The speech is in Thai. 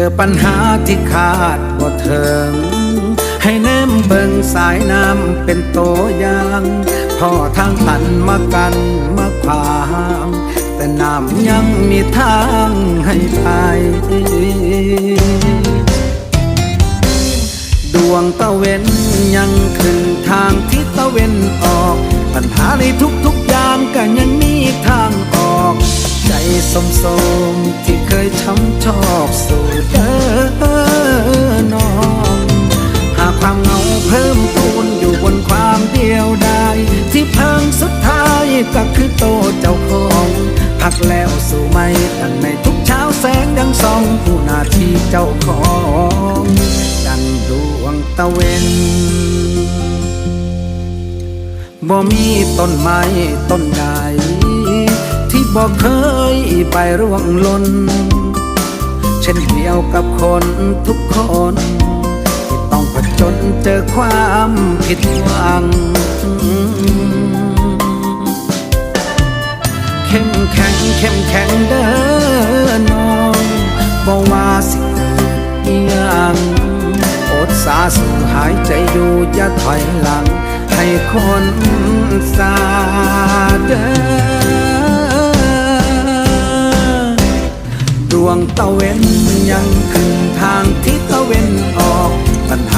อปัญหาที่ขาดบ่เถิง ให้แนมเบิ่งสายน้ำเป็นตัวอย่างพ่อทางตันมากันมาขวาง แต่น้ำยังมีทางให้ไป ดวงตะเวนยังขึ้นทางทิศตะเวนออก ปัญหาในทุกๆอย่างก็ สมสมที่เคยช้ำชอกสู่เดินน้อง หากความเหงาเพิ่มปูนอยู่บนความเดียวดายที่พิ่งสุดท้ายก็คือโตเจ้าของพักแล้วสู่ไม่ดังในทุกเช้าแสงยังส่องผู้นาที่เจ้าของดังดวงตะเวนบ่มีต้นไม้ต้นใด ที่บ่เคยไปร่วงลน เช่นเดียวกับคนทุกคน ที่ต้องผจญเจอความผิดหวัง เข้มแข็งเข้มแข็งเด้อน้องบ่ว่าสิอีหยังอดสาสูหายใจอยู่อย่าถอยหลัง ให้คนสา วงตะเวนยังขึ้นทางทิศตะเวนออกปัญหา